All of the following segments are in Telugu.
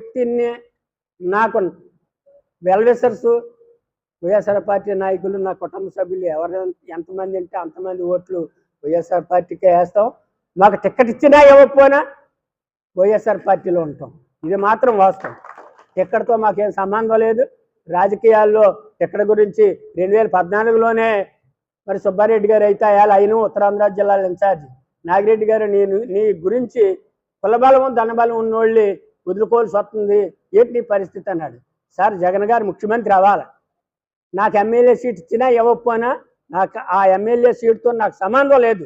వ్యక్తిని నాకు వెల్విసర్స్ వైఎస్ఆర్ పార్టీ నాయకులు నా కుటుంబ సభ్యులు ఎవరు ఎంతమంది అంటే అంతమంది ఓట్లు వైఎస్ఆర్ పార్టీకే వేస్తాం. మాకు టికెట్ ఇచ్చినా ఇవ్వకపోయినా వైఎస్ఆర్ పార్టీలో ఉంటాం. ఇది మాత్రం వాస్తవం. టిక్కెట్తో మాకేం సంబంధం లేదు. రాజకీయాల్లో టిక్కెట్ గురించి రెండు వేల పద్నాలుగులోనే మరి సుబ్బారెడ్డి గారు అయితే అయ్యాలి అయిన ఉత్తరాంధ్ర జిల్లాల ఇన్ఛార్జ్. నాగిరెడ్డి గారు నేను నీ గురించి కులబలం ధనబలం ఉన్నోళ్ళు వదులుకోవాల్సి వస్తుంది. ఏంటి నీ పరిస్థితి అన్నాడు. సార్ జగన్ గారు ముఖ్యమంత్రి అవ్వాలి. నాకు ఎమ్మెల్యే సీట్ ఇచ్చినా ఇవ్వకపోయినా నాకు ఆ ఎమ్మెల్యే సీట్తో నాకు సంబంధం లేదు.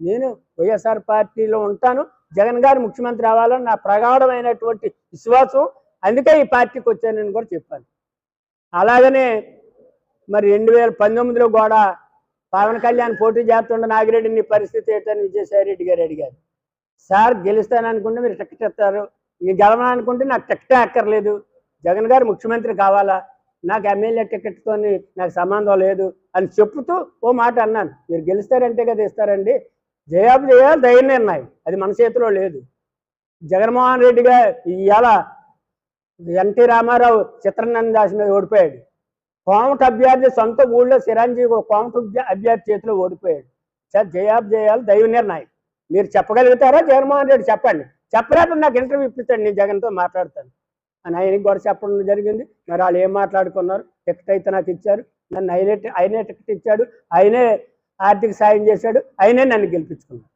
నేను వైఎస్ఆర్ పార్టీలో ఉంటాను. జగన్ గారు ముఖ్యమంత్రి అవ్వాలని నా ప్రగాఢమైనటువంటి విశ్వాసం. అందుకే ఈ పార్టీకి వచ్చానని కూడా చెప్పాను. అలాగనే మరి రెండు వేల పంతొమ్మిదిలో కూడా పవన్ కళ్యాణ్ పోటీ చేస్తుండే నాగిరెడ్డిని పరిస్థితి ఏంటని విజయసాయి రెడ్డి గారు అడిగారు. సార్ గెలుస్తాననుకుంటే మీరు టికెట్ ఇస్తారు. నేను గెలవాలనుకుంటే నాకు టికెట్ అక్కర్లేదు. జగన్ గారు ముఖ్యమంత్రి కావాలా? నాకు ఎమ్మెల్యే టికెట్తో నాకు సంబంధం లేదు అని చెప్తూ ఓ మాట అన్నాను. మీరు గెలుస్తారంటే కదా ఇస్తారండి. జయాబు చేయాలి దయ నిర్ణయం అది మన చేతిలో లేదు. జగన్మోహన్ రెడ్డి గారు ఇవాళ ఎన్టీ రామారావు చిత్రనంద దాస్ మీద ఓడిపోయాడు. కోమట అభ్యర్థి సొంత ఊళ్ళో చిరంజీవి కోమట అభ్యర్థి చేతిలో ఓడిపోయాడు. సార్ జయాబు చేయాలి దైవ నిర్ణయం మీరు చెప్పగలుగుతారా? జగన్మోహన్ రెడ్డి చెప్పండి. చెప్పరాదు నాకు ఇంటర్వ్యూ ఇప్పిస్తాడు నేను జగన్తో మాట్లాడతాను. అని ఆయనకి కూడా చెప్పడం జరిగింది. మరి వాళ్ళు ఏం మాట్లాడుకున్నారు? టికెట్ అయితే నాకు ఇచ్చారు. నన్ను ఆయనే ఆయనే టికెట్ ఇచ్చాడు. ఆయనే ఆర్థిక సాయం చేశాడు. ఆయనే నన్ను గెలిపించుకున్నాడు.